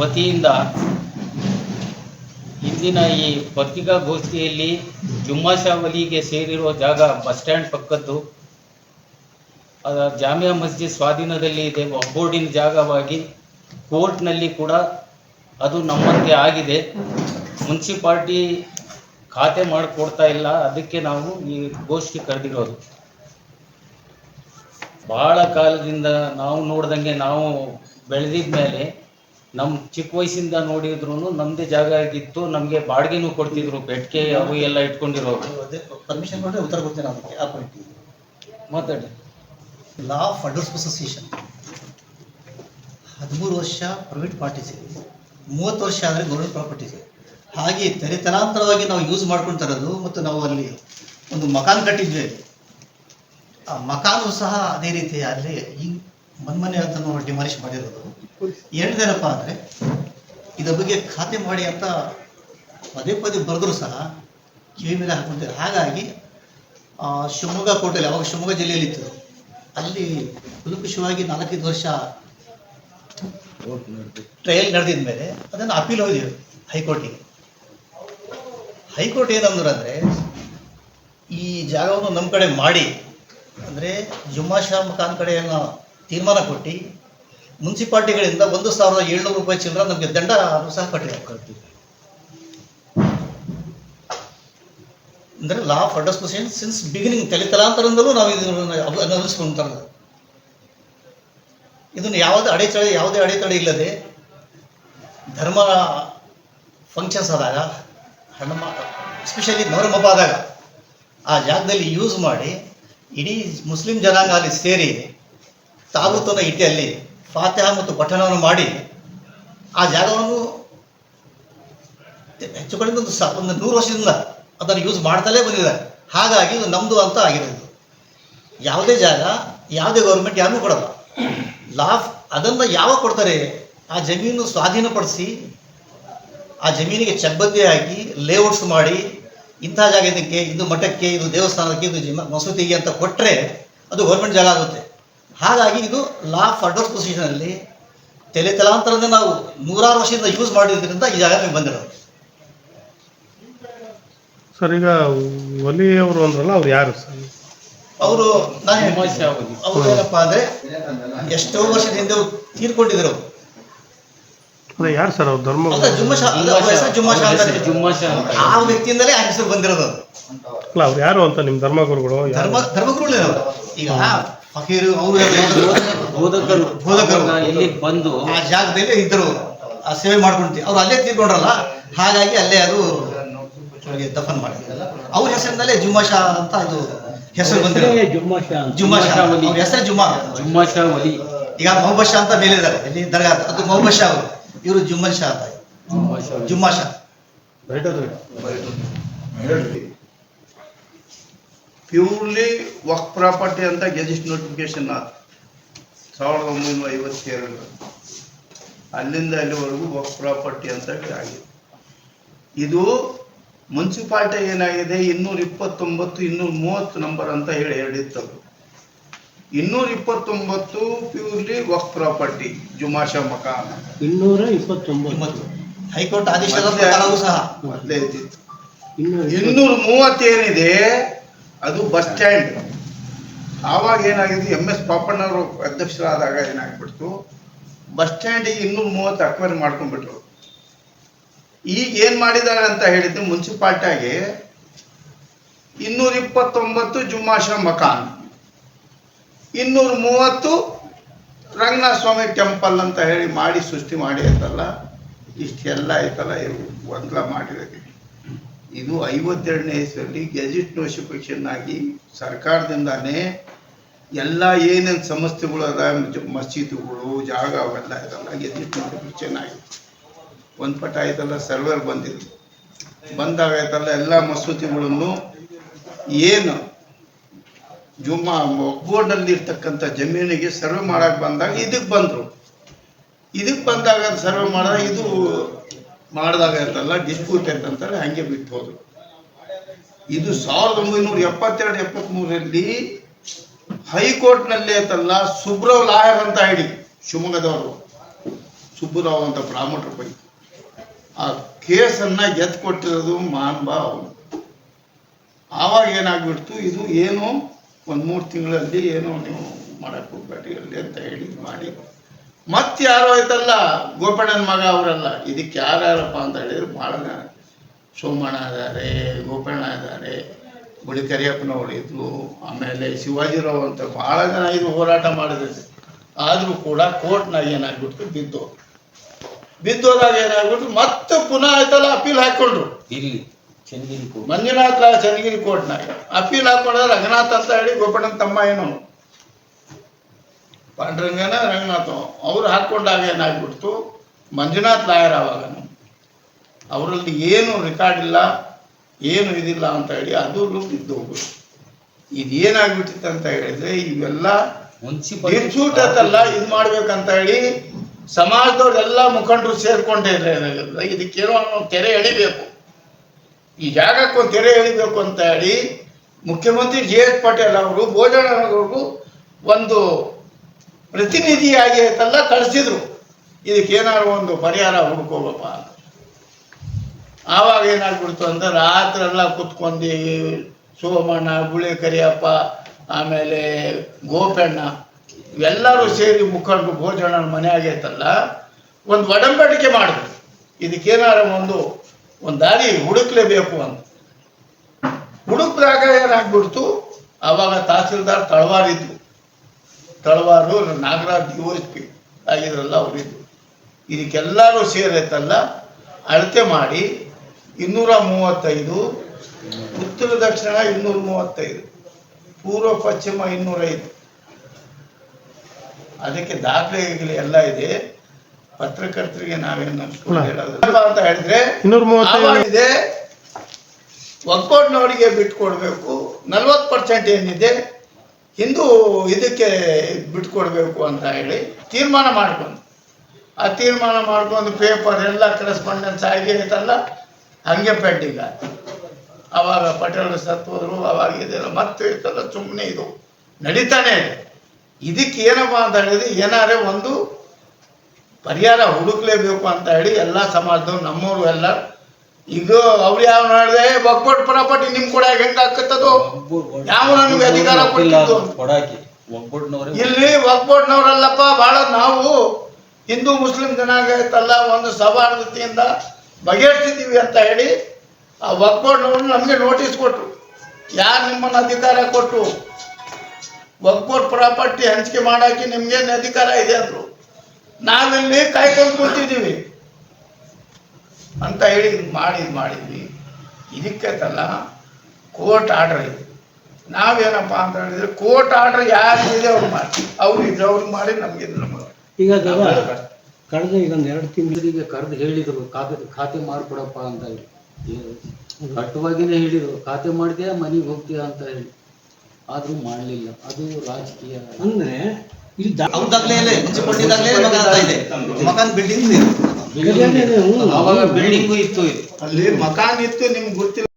ವತಿಯಿಂದ ಇಂದಿನ ಈ ಪತ್ರಿಕಾಗೋಷ್ಠಿಯಲ್ಲಿ ಜುಮ್ಮಾಶಾವಲಿಗೆ ಸೇರಿರುವ ಜಾಗ ಬಸ್ ಸ್ಟ್ಯಾಂಡ್ ಪಕ್ಕದ್ದು. ಅದರ ಜಾಮಿಯಾ ಮಸ್ಜಿದ್ ಸ್ವಾಧೀನದಲ್ಲಿ ಇದೆ ಬೋರ್ಡಿನ ಜಾಗವಾಗಿ. ಕೋರ್ಟ್ನಲ್ಲಿ ಕೂಡ ಅದು ನಮ್ಮಂತೆ ಆಗಿದೆ. ಮುನ್ಸಿಪಾಲ್ಟಿ ಖಾತೆ ಮಾಡಿಕೊಡ್ತಾ ಇಲ್ಲ, ಅದಕ್ಕೆ ನಾವು ಈ ಗೋಷ್ಠಿ ಕರೆದಿರೋದು. ಬಹಳ ಕಾಲದಿಂದ ನಾವು ನೋಡ್ದಂಗೆ ನಾವು ಬೆಳೆದಿದ ಮೇಲೆ ನಮ್ಮ ಚಿಕ್ಕ ವಯಸ್ಸಿಂದ ನೋಡಿದ್ರು ನಮ್ಮದೇ ಜಾಗ ಆಗಿತ್ತು ನಮಗೆ ಬಾಡಿಗೆನೂ ಕೊಡ್ತಿದ್ರು ಬೆಟ್ಕೆ ಅವು ಎಲ್ಲ ಇಟ್ಕೊಂಡಿರೋರು. ಅದೇ ಪರ್ಮಿಷನ್ ಕೊಟ್ಟರೆ ಉತ್ತರ ಕೊಡ್ತೀನಿ ಅದಕ್ಕೆ ಆ ಪಾಯಿಂಟ್ ಮಾತಾಡಿ. ಲಾ ಆಫ್ ಅಡಲ್ಸ್ ಅಸೋಸಿಯೇಷನ್ ಹದಿಮೂರು ವರ್ಷ ಪ್ರೈವೇಟ್ ಪಾರ್ಟೀಸ್ ಮೂವತ್ತು ವರ್ಷ ಆದರೆ ಗೌರ್ಮೆಂಟ್ ಪ್ರಾಪರ್ಟೀಸ್ ಹಾಗೆ ತಲೆತಲಾಂತರವಾಗಿ ನಾವು ಯೂಸ್ ಮಾಡ್ಕೊಂಡು ತರೋದು ಮತ್ತು ನಾವು ಅಲ್ಲಿ ಒಂದು ಮಕಾನ್ ಕಟ್ಟಿದ್ವಿ. ಆ ಮಕಾನು ಸಹ ಅದೇ ರೀತಿ ಅಲ್ಲಿ ಈ ಮನ್ಮನೆ ಅಂತ ಡಿಮಾಲಿಷ್ ಮಾಡಿರೋದು. ಎರಡನೇನಪ್ಪ ಅಂದ್ರೆ, ಇದರ ಬಗ್ಗೆ ಖಾತೆ ಮಾಡಿ ಅಂತ ಪದೇ ಪದೇ ಬರೆದ್ರು ಸಹ ಕಿವಿ ಮೇಲೆ ಹಾಕೊಂತಾರೆ. ಹಾಗಾಗಿ ಶಿವಮೊಗ್ಗ ಕೋಟೆಯಲ್ಲಿ, ಅವಾಗ ಶಿವಮೊಗ್ಗ ಜಿಲ್ಲೆಯಲ್ಲಿ ಇತ್ತು ಅಲ್ಲಿ ಕುಲುಕುಶವಾಗಿ ನಾಲ್ಕೈದು ವರ್ಷ ಟ್ರಯಲ್ ನಡೆದಿದ ಮೇಲೆ ಅದನ್ನು ಅಪೀಲ್ ಹೋಗಿದ್ದೀವಿ ಹೈಕೋರ್ಟಿಗೆ. ಹೈಕೋರ್ಟ್ ಏನಂದ್ರು ಅಂದರೆ ಈ ಜಾಗವನ್ನು ನಮ್ಮ ಕಡೆ ಮಾಡಿ, ಅಂದರೆ ಶಾಮ್ ಖಾನ್ ಕಡೆ ಏನೋ ತೀರ್ಮಾನ ಕೊಟ್ಟು ಮುನ್ಸಿಪಾಲ್ಟಿಗಳಿಂದ ಒಂದು ಸಾವಿರದ ಏಳ್ನೂರು ರೂಪಾಯಿ ಚಿಲ್ಲರ ನಮಗೆ ದಂಡ ಸಹ ಕಟ್ಟಿದ್ದಾರೆ ಅಂದರೆ law of adverse possession since beginning ತಲೆ ತಲಾಂತರದಿಂದಲೂ ನಾವು ಇದನ್ನು ಇರೋದು. ಇದನ್ನು ಯಾವುದೇ ಅಡೆತಡೆ ಯಾವುದೇ ಅಡೆತಡೆ ಇಲ್ಲದೆ ಧರ್ಮ ಫಂಕ್ಷನ್ಸ್ ಆದಾಗ ಹಣ ಎಸ್ಪೆಷಲಿ ಮೊಹರಂ ಆದಾಗ ಆ ಜಾಗದಲ್ಲಿ ಯೂಸ್ ಮಾಡಿ ಇಡೀ ಮುಸ್ಲಿಂ ಜನಾಂಗ ಅಲ್ಲಿ ಸೇರಿ ತಾವು ತನ್ನ ಇಟ್ಟಿ ಅಲ್ಲಿ ಫಾತಿಹ ಮತ್ತು ಪಠಣವನ್ನು ಮಾಡಿ, ಆ ಜಾಗವನ್ನು ಹೆಚ್ಚು ಕಡಿಮೆ ಒಂದು ಒಂದು ನೂರು ವರ್ಷದಿಂದ ಅದನ್ನು ಯೂಸ್ ಮಾಡ್ತಲೇ ಬಂದಿದ್ದಾರೆ ಹಾಗಾಗಿ ಇದು ನಮ್ಮದು ಅಂತ ಆಗಿರೋದು. ಯಾವುದೇ ಜಾಗ, ಯಾವುದೇ ಗೌರ್ಮೆಂಟ್ ಯಾರಿಗೂ ಕೊಡಲ್ಲ. ಲಾಫ್ ಅದನ್ನು ಯಾವಾಗ ಕೊಡ್ತಾರೆ? ಆ ಜಮೀನು ಸ್ವಾಧೀನಪಡಿಸಿ, ಆ ಜಮೀನಿಗೆ ಚಬ್ಬಂದಿ ಹಾಕಿ ಲೇಔಟ್ಸ್ ಮಾಡಿ, ಇಂಥ ಜಾಗ ಇದಕ್ಕೆ, ಇದು ಮಠಕ್ಕೆ, ಇದು ದೇವಸ್ಥಾನಕ್ಕೆ, ಇದು ಜಿಮ ಮಸೂತಿಗೆ ಅಂತ ಕೊಟ್ಟರೆ ಅದು ಗೌರ್ಮೆಂಟ್ ಜಾಗ ಆಗುತ್ತೆ. ಹಾಗಾಗಿ ಇದು ಲಾ ಆಫ್ ಅಡ್ವರ್ಸ್ ಪೊಸಿಷನಲ್ಲಿ ತಲೆ ತಲಾಂತರದಿಂದ ನಾವು ನೂರಾರು ವರ್ಷದಿಂದ ಯೂಸ್ ಮಾಡಿದ್ರಿಂದ ಈ ಜಾಗ ನಮಗೆ ಬಂದಿರೋದು. ಸರ್ ಈಗ ಒಲಿ ಅವರು ಅಂದ್ರಲ್ಲ ಅವ್ರು ಯಾರು ಸರ್? ಅವರು ನಾನು ಅವರು ಏನಪ್ಪ ಅಂದ್ರೆ ಎಷ್ಟೋ ವರ್ಷದ ಹಿಂದೆ ಅವ್ರು ತೀರ್ಕೊಂಡಿದ್ರು ಅದೇ ಯಾರು ಸರ್ ಅವ್ರು ಧರ್ಮ ಅಲ್ಲ ಜುಮ್ಮಶಾ ಅಲ್ಲ, ಅವ್ರ ಜುಮ್ಮಶಾ ಜುಮ್ಮಶಾ ಆ ವ್ಯಕ್ತಿಯಿಂದಲೇ ಆ ಹೆಸರು ಬಂದಿರೋದು. ಅಲ್ಲ ಅವ್ರು ಯಾರು ಅಂತ ನಿಮ್ಮ ಧರ್ಮಗುರುಗಳು ಧರ್ಮ ಧರ್ಮ ಧರ್ಮಗುರುಗಳೇ ಅವರು ಈಗ ಫಕೀರು ಅವರು ಬೋಧಕರು ಬೋಧಕರು. ಇಲ್ಲಿಗೆ ಬಂದು ಆ ಜಾಗದಲ್ಲಿ ಇದ್ದರು ಆ ಸೇವೆ ಮಾಡ್ಕೊಂತೀವಿ. ಅವ್ರು ಅಲ್ಲೇ ತೀರ್ಕೊಂಡ್ರಲ್ಲ? ಹಾಗಾಗಿ ಅಲ್ಲೇ ಅದು ದಫನ್ ಮಾಡಿದ್ರಲ್ಲ. ಅವ್ರ ಹೆಸರಿನಲ್ಲೇ ಜುಮಾಶಾ ಅಂತ ಅದು ಹೆಸರು ಬಂದಾ ಜುಮ್ಮಾ ಜುಮ್ಮಶಾವಲಿ. ಅವ್ರ ಹೆಸರೇ ಜುಮ್ಮಾ. ಜುಮ್ಮಶಾವಲಿ ಈಗ ಮೊಹಬ್ಬತ್ ಶಾ ಅಂತ ಮೇಲೆ ಇದ್ದಾರೆ ಇಲ್ಲಿ ದರ್ಗಾ ಅದು ಮೊಹಬ್ಬತ್ ಶಾ ಅವರು. ಇವರು ಜುಮ್ಮನ್ ಶಾ ಅಂತ. ಜುಮ್ಮಾ ಶಾ ಪ್ಯೂರ್ಲಿ ವಕ್ ಪ್ರಾಪರ್ಟಿ ಅಂತ ಗೆಜೆಸ್ಟ್ ನೋಟಿಫಿಕೇಶನ್ ಆದ ಸಾವಿರದ ಒಂಬೈನೂರ ಐವತ್ತೆರಡು ಅಲ್ಲಿಂದ ಅಲ್ಲಿವರೆಗೂ ವಕ್ ಪ್ರಾಪರ್ಟಿ ಅಂತ ಆಗಿದೆ ಇದು ಮುನ್ಸಿಪಾಲ್ಟಿ ಏನಾಗಿದೆ? ಇನ್ನೂರ ಇಪ್ಪತ್ತೊಂಬತ್ತು ಇನ್ನೂರ ಮೂವತ್ತು ನಂಬರ್ ಅಂತ ಹೇಳಿ ಹೇಳಿತ್ತದು. ಇನ್ನೂರ ಇಪ್ಪತ್ತೊಂಬತ್ತು ಪ್ಯೂರ್ಲಿ ವಕ್ ಪ್ರಾಪರ್ಟಿ ಜುಮಾಶಾ ಮಕಾನ ಇನ್ನೂರ ಇಪ್ಪತ್ತೊಂಬತ್ತು ಹೈಕೋರ್ಟ್ ಆದೇಶ ಪ್ರಕಾರವೂ ಸಹ. ಮೊದಲೇ ಇದ್ದಿತ್ತು. ಇನ್ನೂರ ಇನ್ನೂರ ಮೂವತ್ತೇನಿದೆ ಅದು ಬಸ್ ಸ್ಟ್ಯಾಂಡ್ ಆವಾಗ ಏನಾಗಿದೆ ಎಂ ಎಸ್ ಪಾಪಣ್ಣವರು ಅಧ್ಯಕ್ಷರಾದಾಗ ಏನಾಗ್ಬಿಡ್ತು ಬಸ್ ಸ್ಟ್ಯಾಂಡಿಗೆ ಇನ್ನೂರ ಮೂವತ್ತು ಅಕ್ವೈರ್ ಮಾಡ್ಕೊಂಡ್ಬಿಟ್ರು. ಈಗ ಏನ್ ಮಾಡಿದ್ದಾರೆ ಅಂತ ಹೇಳಿದ್ರೆ, ಮುನ್ಸಿಪಾಲ್ಟಿಯಾಗಿ ಇನ್ನೂರ ಇಪ್ಪತ್ತೊಂಬತ್ತು ಜುಮ್ಮಾಶ ಮಕಾನ್ ಇನ್ನೂರ ಮೂವತ್ತು ರಂಗನಾಥ ಸ್ವಾಮಿ ಟೆಂಪಲ್ ಅಂತ ಹೇಳಿ ಮಾಡಿ ಸೃಷ್ಟಿ ಮಾಡಿ ಅಂತಲ್ಲ, ಇಷ್ಟೆಲ್ಲ ಐತಲ್ಲ ಇವು ಗೊಂದಲ ಮಾಡಿರೋದು ಇದು ಐವತ್ತೆರಡನೇ ಇಸ್ವಿಯಲ್ಲಿ ಗೆಜೆಟ್ ನೋಟಿಫಿಕೇಶನ್ ಆಗಿ ಸರ್ಕಾರದಿಂದಾನೇ ಎಲ್ಲ ಏನೇನು ಸಂಸ್ಥೆಗಳು ಅದ ಮಸೀದಿಗಳು, ಜಾಗ ಅವೆಲ್ಲ ಇದೆಲ್ಲ ಗೆಜೆಟ್ ನೋಟಿಫಿಕೇಶನ್ ಆಗಿ ಒಂದು ಪಟ ಆಯ್ತಲ್ಲ ಸರ್ವರ್ ಬಂದಿದ್ದು ಬಂದಾಗ ಆಯ್ತಲ್ಲ ಎಲ್ಲ ಮಸೂದಿಗಳನ್ನು ಏನು ಜುಮ್ಮ ಒಗ್ಗೋಡಲ್ಲಿ ಇರ್ತಕ್ಕಂಥ ಜಮೀನಿಗೆ ಸರ್ವೆ ಮಾಡಕ್ಕೆ ಬಂದಾಗ ಇದಕ್ಕೆ ಬಂದರು. ಇದಕ್ಕೆ ಬಂದಾಗ ಸರ್ವೆ ಮಾಡಿದಾಗ ಇದು ಮಾಡಿದಾಗ ಅಂತಲ್ಲ ಡಿಸ್ಪ್ಯೂಟ್ ಅಂತಂತಾರೆ, ಹಂಗೆ ಬಿಟ್ಟು ಹೋದ್ರು ಇದು ಸಾವಿರದ ಒಂಬೈನೂರ ಎಪ್ಪತ್ತೆರಡು, ಎಪ್ಪತ್ಮೂರರಲ್ಲಿ ಹೈಕೋರ್ಟ್ನಲ್ಲಿ ಅಂತಲ್ಲ ಸುಬ್ರವ್ ಲಾಯರ್ ಅಂತ ಹೇಳಿ, ಶಿವಮೊಗ್ಗದವರು. ಸುಬ್ಬುರಾವ್ ಅಂತ ಬ್ರಾಹ್ಮಣರ ಪೈಕಿ ಆ ಕೇಸನ್ನ ಎತ್ತು ಕೊಟ್ಟಿರೋದು ಮಾನ್ಬ ಅವನು. ಆವಾಗ ಏನಾಗ್ಬಿಡ್ತು, ಇದು ಏನು ಒಂದು ಮೂರು ತಿಂಗಳಲ್ಲಿ ಏನೋ ನೀವು ಮಾಡಕ್ಕೆ ಹೋಗ್ಬೇಡಿ, ಅಲ್ಲಿ ಅಂತ ಹೇಳಿ ಮಾಡಿ. ಮತ್ತೆ ಯಾರು ಆಯ್ತಲ್ಲ ಗೋಪಣ್ಣನ ಮಗ ಅವರಲ್ಲ ಇದಕ್ಕೆ ಯಾರ್ಯಾರಪ್ಪ ಅಂತ ಹೇಳಿದ್ರು ಭಾಳ ಜನ ಸೋಮಣ್ಣ ಇದ್ದಾರೆ ಗೋಪಣ್ಣ ಇದ್ದಾರೆ ಬುಳಿ ಕರಿಯಪ್ಪನವರು ಇದ್ರು ಆಮೇಲೆ ಶಿವಾಜಿರಾವ್ ಅಂತ ಭಾಳ ಜನ ಇದು ಹೋರಾಟ ಮಾಡಿದ್ರು. ಆದರೂ ಕೂಡ ಕೋರ್ಟ್ನಾಗ ಏನಾಗ್ಬಿಡ್ತು? ಬಿದ್ದು. ಬಿದ್ದೋದಾಗ ಏನಾಗ್ಬಿಟ್ಟು ಮತ್ತೆ ಪುನಃ ಆಯ್ತಲ್ಲ ಅಪೀಲ್ ಹಾಕೊಂಡ್ರು ಇಲ್ಲಿ ಚನ್ನಗಿರಿ ಕೋರ್ಟ್. ಮಂಜುನಾಥ್ ಚನ್ನಗಿರಿ ಕೋರ್ಟ್ನಾಗ. ಅಪೀಲ್ ಹಾಕೊಂಡ್ರೆ ರಂಗನಾಥ್ ಅಂತ ಹೇಳಿ ಗೋಪಣ್ಣನ ತಮ್ಮ ಏನು. ಪಾಂಡುರಂಗನ ರಂಗನಾಥ ಅವ್ರು ಹಾಕೊಂಡಾಗ ಏನಾಗ್ಬಿಡ್ತು? ಮಂಜುನಾಥ್ ಲಾಯರ್ ಅವಾಗ ಅವರಲ್ಲಿ ಏನು ರೆಕಾರ್ಡ್ ಇಲ್ಲ ಏನು ಇದಿಲ್ಲ ಅಂತ ಹೇಳಿ ಅದು ಬಿದ್ದು ಹೋಗ್ಬಿಟ್ಟು ಇದು ಏನಾಗ್ಬಿಟ್ಟಿತ್ತು ಅಂತ ಹೇಳಿದ್ರೆ ಇವೆಲ್ಲ ಮುನ್ಸಿಪಾಲ್ ಇದು ಮಾಡ್ಬೇಕಂತ ಹೇಳಿ ಸಮಾಜದವ್ರೆಲ್ಲ ಮುಖಂಡರು ಸೇರ್ಕೊಂಡೇ ಇದಕ್ಕೆ ಇದಕ್ಕೇನೋ ತೆರೆ ಎಳಿಬೇಕು. ಈ ಜಾಗಕ್ಕೆ ಒಂದು ತೆರೆ ಎಳಿಬೇಕು ಅಂತ ಹೇಳಿ ಮುಖ್ಯಮಂತ್ರಿ ಜಿ ಎಸ್ ಪಟೇಲ್ ಅವರು ಭೋಜನವ್ರಿಗೂ ಒಂದು ಪ್ರತಿನಿಧಿಯಾಗಿ ಆಯ್ತಲ್ಲ ಕಳಿಸಿದ್ರು. ಇದಕ್ಕೇನಾದ್ರು ಒಂದು ಪರಿಹಾರ ಹುಡ್ಕೋಬೇಕಪ್ಪ ಅಂತ. ಆವಾಗ ಏನಾಗ್ಬಿಡ್ತು ಅಂದ್ರೆ ರಾತ್ರಿ ಎಲ್ಲ ಕುತ್ಕೊಂಡು ಸೋಮಣ್ಣ ಗುಳೆ ಕರಿಯಪ್ಪ ಆಮೇಲೆ ಗೋಪಣ್ಣ ಇವೆಲ್ಲರೂ ಸೇರಿ ಮುಖಂಡರು ಭೋಜನ ಮನೆ ಆಗೈತಲ್ಲ, ಒಂದು ಒಡಂಬಡಿಕೆ ಮಾಡಿದ್ರು. ಇದಕ್ಕೇನಾರ ಒಂದು ಒಂದು ದಾರಿ ಹುಡುಕ್ಲೇಬೇಕು ಅಂತ. ಹುಡುಕ್ದಾಗ ಏನಾಗ್ಬಿಡ್ತು? ಆವಾಗ ತಹಸೀಲ್ದಾರ್ ತಳವಾರ್ ಇದ್ರು Talawar Nagaraj D S P ಆಗಿದ್ರಲ್ಲ ಅವರಿದ್ದು. ಇದಕ್ಕೆಲ್ಲರೂ ಸೇರೈತಲ್ಲ ಅಳತೆ ಮಾಡಿ ಇನ್ನೂರ ಮೂವತ್ತೈದು ಉತ್ತರ ದಕ್ಷಿಣ ಇನ್ನೂರ ಮೂವತ್ತೈದು ಪೂರ್ವ ಪಶ್ಚಿಮ ಇನ್ನೂರೈದು. ಅದಕ್ಕೆ ದಾಖಲೆ ಎಲ್ಲ ಇದೆ. ಪತ್ರಕರ್ತರಿಗೆ ನಾವೇನು ಅಂತ ಹೇಳಿದ್ರೆ ಇದೆ ಒಗ್ಗಟ್ಟಿನವರಿಗೆ ಬಿಟ್ಕೊಡ್ಬೇಕು. ನಲ್ವತ್ತು ಪರ್ಸೆಂಟ್ ಏನಿದೆ ಹಿಂದೂ ಇದಕ್ಕೆ ಬಿಟ್ಕೊಡ್ಬೇಕು ಅಂತ ಹೇಳಿ ತೀರ್ಮಾನ ಮಾಡ್ಕೊಂಡು ಆ ತೀರ್ಮಾನ ಮಾಡ್ಕೊಂಡು ಪೇಪರ್ ಎಲ್ಲ ಕರೆಸ್ಪಾಂಡೆನ್ಸ್ ಆಗಿ ಐತಲ್ಲ ಹಂಗೆ ಪೆಂಡಿಂಗ್ ಅವಾಗ ಪಟೇಲ್ ಸತ್ತೋದ್ರು, ಅವಾಗ ಇದೆಲ್ಲ ಮತ್ತೆ ಇರ್ತಲ್ಲ ಸುಮ್ಮನೆ ಇದು ನಡೀತಾನೆ ಇದೆ. ಇದಕ್ಕೆ ಏನಪ್ಪ ಅಂತ ಹೇಳಿದ್ರೆ ಏನಾರೇ ಒಂದು ಪರಿಹಾರ ಹುಡುಕ್ಲೇಬೇಕು ಅಂತ ಹೇಳಿ ಎಲ್ಲ ಸಮಾಜದವ್ರು ನಮ್ಮವರು ಎಲ್ಲ ಈಗ ಅವ್ರು ಯಾವ ಮಾಡಿದೆ ಒಗ್ಗಟ್ಟು ಪ್ರಾಪರ್ಟಿ ನಿಮ್ ಕೂಡ ಹೆಂಗ್ ಹಾಕತ್ತದು ಯಾವ ನಮ್ಗೆ ಅಧಿಕಾರ ಕೊಟ್ಟಿದ್ದು. ಇಲ್ಲಿ ಒಗ್ಗಟ್ನವರಲ್ಲಪ್ಪ ಬಹಳ ನಾವು ಹಿಂದೂ ಮುಸ್ಲಿಂ ಜನಾಂಗ ಐತಲ್ಲ ಒಂದು ಸೌಹಾರ್ದತೆಯಿಂದ ಬಗೆಹರಿಸಿದ್ದೀವಿ ಅಂತ ಹೇಳಿ ಆ ಒಗ್ಗಟ್ನವ್ರು ನಮ್ಗೆ ನೋಟಿಸ್ ಕೊಟ್ರು. ಯಾರು ನಿಮ್ಮನ್ನ ಅಧಿಕಾರ ಕೊಟ್ಟು ಒಗ್ಗಟ್ಟು ಪ್ರಾಪರ್ಟಿ ಹಂಚಿಕೆ ಮಾಡಾಕಿ ನಿಮ್ಗೇನು ಅಧಿಕಾರ ಇದೆ ಅಂದ್ರು. ನಾವಿಲ್ಲಿ ಕಾಯ್ಕೊಂಡು ಕೂತಿದ್ದೀವಿ. ಅಂತ ಹೇಳಿ ಇದ್ ಮಾಡಿ ಇದು ಮಾಡಿದ್ವಿ ಇದಕ್ಕೈತಲ್ಲ ಕೋರ್ಟ್ ಆರ್ಡರ್ ಇದೆ. ನಾವೇನಪ್ಪ ಅಂತ ಹೇಳಿದ್ರೆ ಕೋರ್ಟ್ ಆರ್ಡರ್ ಯಾರಿದೆ ಅವ್ರು ಮಾಡಿ ಅವ್ರು ಇದ್ರೆ ಅವ್ರಿಗೆ ಮಾಡಿ ನಮ್ಗೆ ಇದು ನಮಗೆ ಈಗ ಕಳೆದ ಈಗ ಒಂದು ಎರಡು ತಿಂಗಳು ತಿಂಗಳಿಗೆ ಕರೆದು ಹೇಳಿದ್ರು ಖಾತೆ ಖಾತೆ ಮಾಡಿಕೊಡಪ್ಪ ಅಂತ ಹೇಳಿ. ಕಟ್ಟುವಾಗಿನೇ ಹೇಳಿದ್ರು ಖಾತೆ ಮಾಡಿದ್ಯಾ ಮನೆಗೆ ಹೋಗ್ತೀಯ ಅಂತ ಹೇಳಿ. ಆದ್ರೂ ಮಾಡಲಿಲ್ಲ. ಅದು ರಾಜಕೀಯ. ಅಂದ್ರೆ ಇಲ್ಲಿ ದಾ- ಅವ್ರ ದಾಖಲೆ ಇಲ್ಲ ಮುನ್ಸಿಪಾಲಿಟಿ ದಾಖಲೆ ಮಕಾನ್ ಅಂತ ಇದೆ. ಮಕಾನ್ ಬಿಲ್ಡಿಂಗ್. ಅವಾಗ ಬಿಲ್ಡಿಂಗು ಇತ್ತು. ಅಲ್ಲಿ ಮಕಾನ್ ಇತ್ತು ನಿಮ್ಗೆ ಗೊತ್ತಿಲ್ಲ.